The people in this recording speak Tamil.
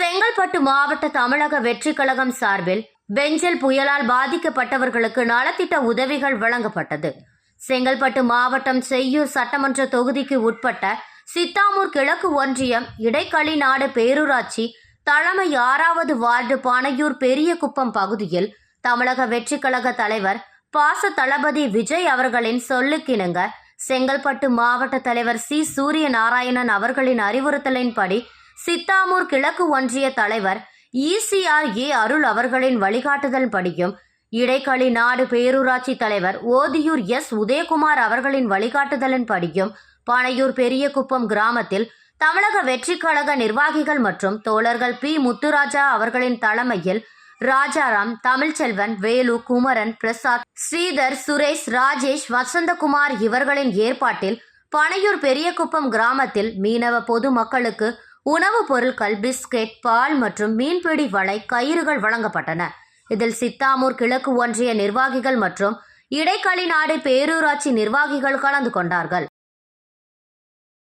செங்கல்பட்டு மாவட்ட தமிழக வெற்றி கழகம் சார்பில் பெஞ்சல் புயலால் பாதிக்கப்பட்டவர்களுக்கு நலத்திட்ட உதவிகள் வழங்கப்பட்டது. செங்கல்பட்டு மாவட்டம் செய்யூர் சட்டமன்ற தொகுதிக்கு உட்பட்ட சித்தாமூர் கிழக்கு ஒன்றியம் இடைக்களி நாடு பேரூராட்சி தலைமை ஆறாவது வார்டு பானையூர் பெரிய குப்பம் பகுதியில் தமிழக வெற்றி கழக தலைவர் பாச தளபதி விஜய் அவர்களின் சொல்லுக்கிணங்க செங்கல்பட்டு மாவட்ட தலைவர் சி சூரிய நாராயணன் அவர்களின் அறிவுறுத்தலின்படி சித்தாமூர் கிழக்கு ஒன்றிய தலைவர் இசிஆர் ஏ அருள் அவர்களின் வழிகாட்டுதல்படியும் இடைக்களி நாடு பேரூராட்சி தலைவர் ஓதியூர் எஸ் உதயகுமார் அவர்களின் வழிகாட்டுதலின் படியும். பனையூர் பெரியகுப்பம் கிராமத்தில் தமிழக வெற்றிக் கழக நிர்வாகிகள் மற்றும் தோழர்கள் பி. முத்துராஜா அவர்களின் தலைமையில் ராஜாராம் தமிழ்ச்செல்வன் வேலு குமரன் பிரசாத் ஸ்ரீதர் சுரேஷ் ராஜேஷ் வசந்தகுமார் இவர்களின் ஏற்பாட்டில் பனையூர் பெரியகுப்பம் கிராமத்தில் மீனவ பொதுமக்களுக்கு உணவுப் பொருட்கள் பிஸ்கெட் பால் மற்றும் மீன்பிடி வலை கயிறுகள் வழங்கப்பட்டன. இதில் சித்தாமூர் கிழக்கு ஒன்றிய நிர்வாகிகள் மற்றும் இடைக்களி நாடு பேரூராட்சி நிர்வாகிகள் கலந்து கொண்டார்கள்.